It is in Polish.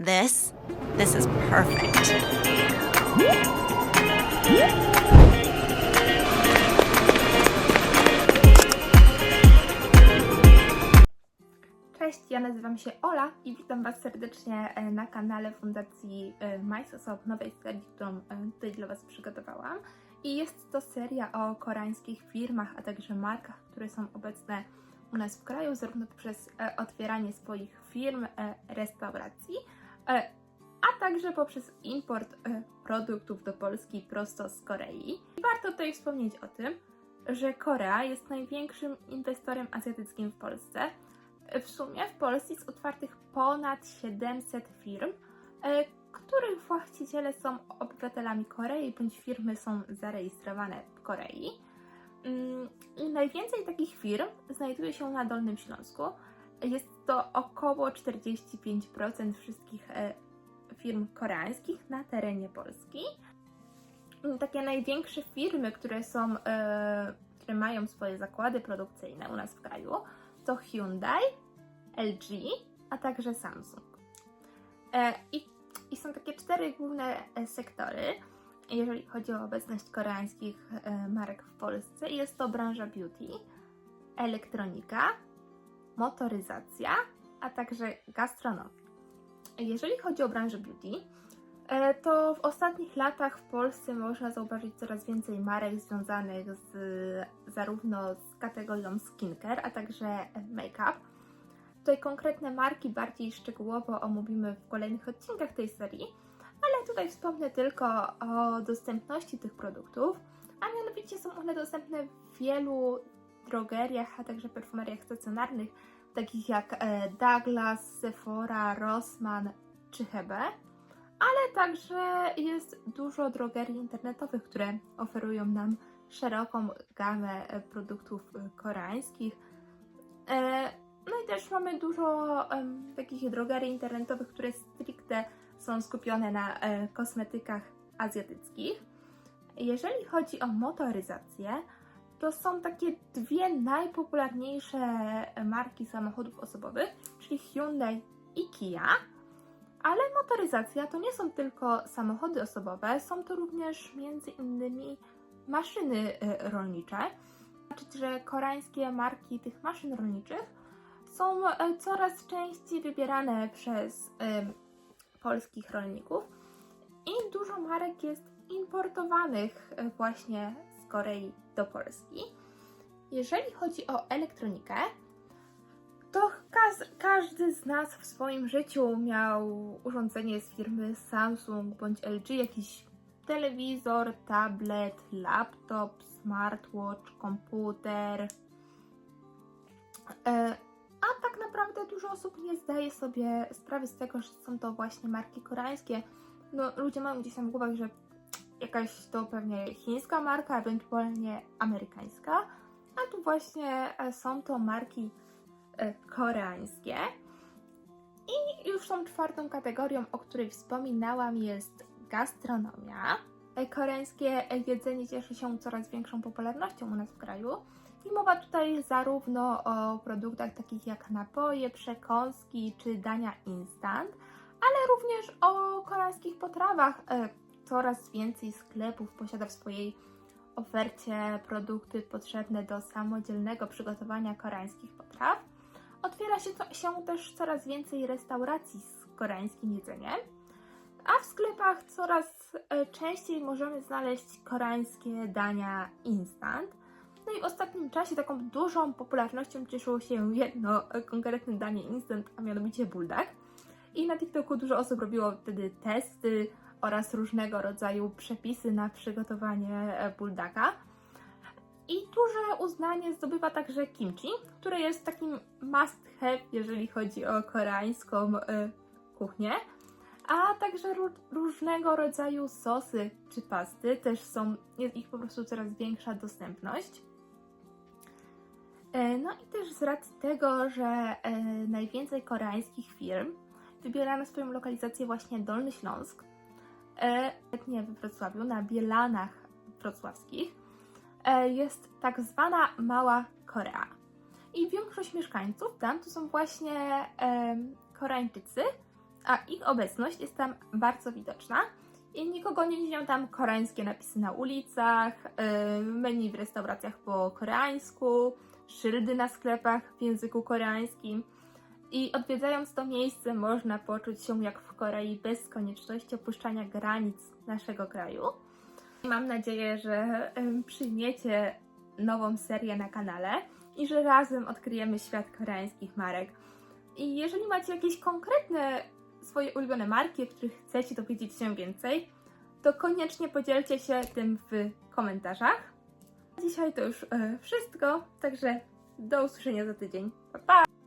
This, this is perfect. Cześć, ja nazywam się Ola i witam Was serdecznie e, na kanale Fundacji e, MySosop, nowej serii, którą e, tutaj dla Was przygotowałam. I jest to seria o koreańskich firmach, a także markach, które są obecne u nas w kraju, zarówno poprzez e, otwieranie swoich firm, restauracji, a także poprzez import e, produktów do Polski prosto z Korei. I warto tutaj wspomnieć o tym, że Korea jest największym inwestorem azjatyckim w Polsce. W sumie w Polsce jest otwartych ponad 700 firm, e, których właściciele są obywatelami Korei bądź firmy są zarejestrowane w Korei. Mm, I najwięcej takich firm znajduje się na Dolnym Śląsku. Jest to około 45% wszystkich e, firm koreańskich na terenie Polski. Takie największe firmy, które są, e, które mają swoje zakłady produkcyjne u nas w kraju, to Hyundai, LG, a także Samsung. E, i, I są takie cztery główne sektory, jeżeli chodzi o obecność koreańskich marek w Polsce. Jest to branża beauty, elektronika, motoryzacja, a także gastronomia. Jeżeli chodzi o branżę beauty, e, to w ostatnich latach w Polsce można zauważyć coraz więcej marek związanych z zarówno z kategorią skincare, a także make-up. Tutaj konkretne marki bardziej szczegółowo omówimy w kolejnych odcinkach tej serii, ale tutaj wspomnę tylko o dostępności tych produktów, a mianowicie są one dostępne w wielu drogeriach, a także perfumeriach stacjonarnych, takich jak e, Douglas, Sephora, Rossmann czy Hebe, ale także jest dużo drogerii internetowych, które oferują nam szeroką gamę e, produktów e, koreańskich. No i też mamy dużo takich drogerii internetowych, które stricte są skupione na kosmetykach azjatyckich. Jeżeli chodzi o motoryzację, to są takie dwie najpopularniejsze marki samochodów osobowych, czyli Hyundai i Kia. Ale motoryzacja to nie są tylko samochody osobowe, są to również między innymi maszyny e, rolnicze. Znaczy, że koreańskie marki tych maszyn rolniczych są e, coraz częściej wybierane przez em, polskich rolników i dużo marek jest importowanych e, właśnie Korei do Polski. Jeżeli chodzi o elektronikę, to każdy z nas w swoim życiu miał urządzenie z firmy Samsung bądź LG, jakiś telewizor, tablet, laptop, smartwatch, komputer. E, a tak naprawdę dużo osób nie zdaje sobie sprawy z tego, że są to właśnie marki koreańskie. No, ludzie mają gdzieś tam w głowach, że jakaś to pewnie chińska marka, ewentualnie amerykańska, a tu właśnie e, są to marki e, koreańskie. I już tą czwartą kategorią, o której wspominałam, jest gastronomia. E, Koreańskie jedzenie cieszy się coraz większą popularnością u nas w kraju. I mowa tutaj zarówno o produktach takich jak napoje, przekąski czy dania instant, ale również o koreańskich potrawach. Coraz więcej sklepów posiada w swojej ofercie produkty potrzebne do samodzielnego przygotowania koreańskich potraw. Otwiera się, to, się też coraz więcej restauracji z koreańskim jedzeniem, a w sklepach coraz e, częściej możemy znaleźć koreańskie dania instant. No i w ostatnim czasie taką dużą popularnością cieszyło się jedno konkretne danie instant, a mianowicie buldak. I na TikToku dużo osób robiło wtedy testy oraz różnego rodzaju przepisy na przygotowanie e, buldaka. I duże uznanie zdobywa także kimchi, które jest takim must have, jeżeli chodzi o koreańską e, kuchnię. A także ró- różnego rodzaju sosy czy pasty też są, jest ich po prostu coraz większa dostępność. E, No i też z racji tego, że najwięcej koreańskich firm wybiera na swoją lokalizację właśnie Dolny Śląsk, nie we Wrocławiu, na Bielanach wrocławskich, e, jest tak zwana Mała Korea. I większość mieszkańców tam to są właśnie Koreańczycy, a ich obecność jest tam bardzo widoczna. I nikogo nie dziwią tam koreańskie napisy na ulicach, yy, menu w restauracjach po koreańsku, szyldy na sklepach w języku koreańskim. I odwiedzając to miejsce można poczuć się jak w Korei bez konieczności opuszczania granic naszego kraju. Mam nadzieję, że przyjmiecie nową serię na kanale i że razem odkryjemy świat koreańskich marek. I jeżeli macie jakieś konkretne swoje ulubione marki, o których chcecie dowiedzieć się więcej, to koniecznie podzielcie się tym w komentarzach. Dzisiaj to już e, wszystko, także do usłyszenia za tydzień. Pa, pa!